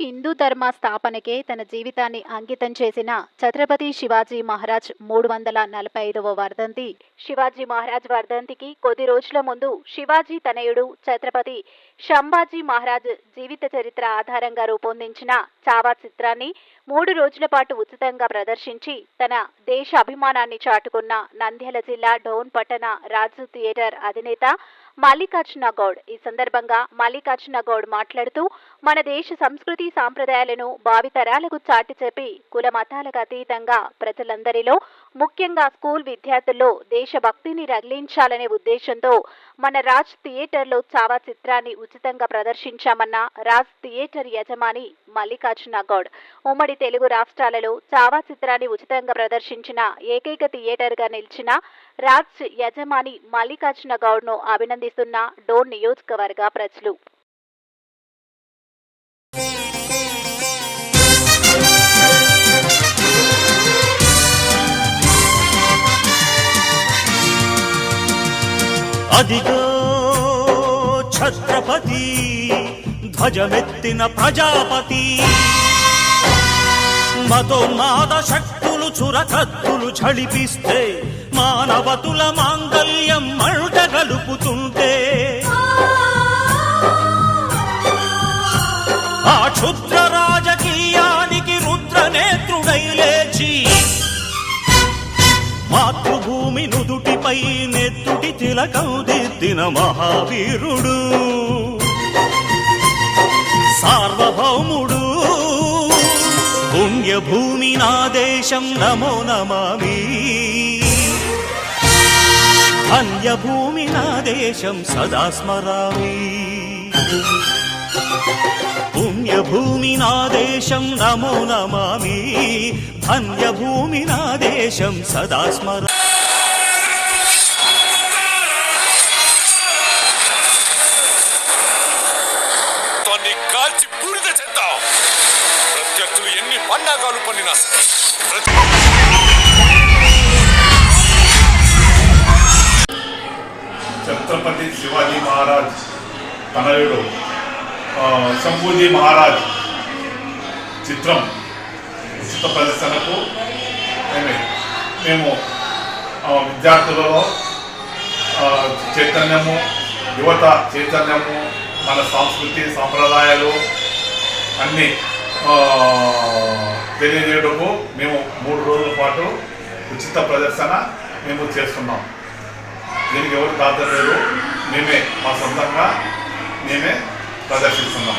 హిందూ ధర్మ స్థాపనకే తన జీవితాన్ని అంకితం చేసిన ఛత్రపతి శివాజీ మహారాజ్ మూడు వందల నలభై ఐదవ వర్ధంతి. శివాజీ మహారాజ్ వర్ధంతికి కొద్ది రోజుల ముందు శివాజీ తనయుడు ఛత్రపతి శంభాజీ మహారాజ్ జీవిత చరిత్ర ఆధారంగా రూపొందించిన చావా చిత్రాన్ని మూడు రోజుల పాటు ఉచితంగా ప్రదర్శించి తన దేశ అభిమానాన్ని చాటుకున్న నంద్యాల జిల్లా డోన్ పట్టణ రాజు థియేటర్ అధినేత మల్లికార్జున గౌడ్. ఈ సందర్భంగా మల్లికార్జున గౌడ్ మాట్లాడుతూ మన దేశ సంస్కృతి సాంప్రదాయాలను భావితరాలకు చాటి చెప్పి కుల మతాలకు అతీతంగా ప్రజలందరిలో ముఖ్యంగా స్కూల్ విద్యార్థుల్లో దేశభక్తిని రగిలించాలనే ఉద్దేశంతో మన రాజ్ థియేటర్లో చావా చిత్రాన్ని ఉచితంగా ప్రదర్శించామన్న రాజ్ థియేటర్ యజమాని మల్లికార్జున గౌడ్. ఉమ్మడి తెలుగు రాష్ట్రాలలో చావా చిత్రాన్ని ఉచితంగా ప్రదర్శించిన ఏకైక థియేటర్గా నిలిచిన రాజ్ యజమాని మల్లికార్జున గౌడ్ను అభినందిస్తున్న డోర్ నియోజకవర్గ ప్రజలు. అదిగో ఛత్రపతి ధ్వజమెత్తిన ప్రజాపతి. మతోన్మాద శక్తులు చురకత్తులు చడిపిస్తే మానవతుల మాంగళ్యం భూమి నుదుటిపై నెత్తుటి తిలకౌదిద్దిన మహావీరుడు. సార్వభౌముడు. పుణ్యభూమి నా దేశం నమో నమామి. అన్యభూమి నా దేశం సదా స్మరామి. పుణ్యభూమి నా దేశం నమో నమామి. ధన్యభూమి నా దేశం సదా స్మర వండాకాలు పండిన ఛత్రపతి శివాజీ మహారాజ్ తనయుడు శంభూజీ మహారాజ్ చిత్రం ఉచిత ప్రదర్శనకు మేము మేము విద్యార్థులలో చైతన్యము యువత చైతన్యము మన సంస్కృతి సాంప్రదాయాలు అన్నీ తెలియజేయడము మేము మూడు రోజుల పాటు ఉచిత ప్రదర్శన మేము చేస్తున్నాం. దీనికి ఎవరు బాధ్యత లేదు మేమే మా సొంతంగా మేమే ప్రదర్శిస్తున్నాం.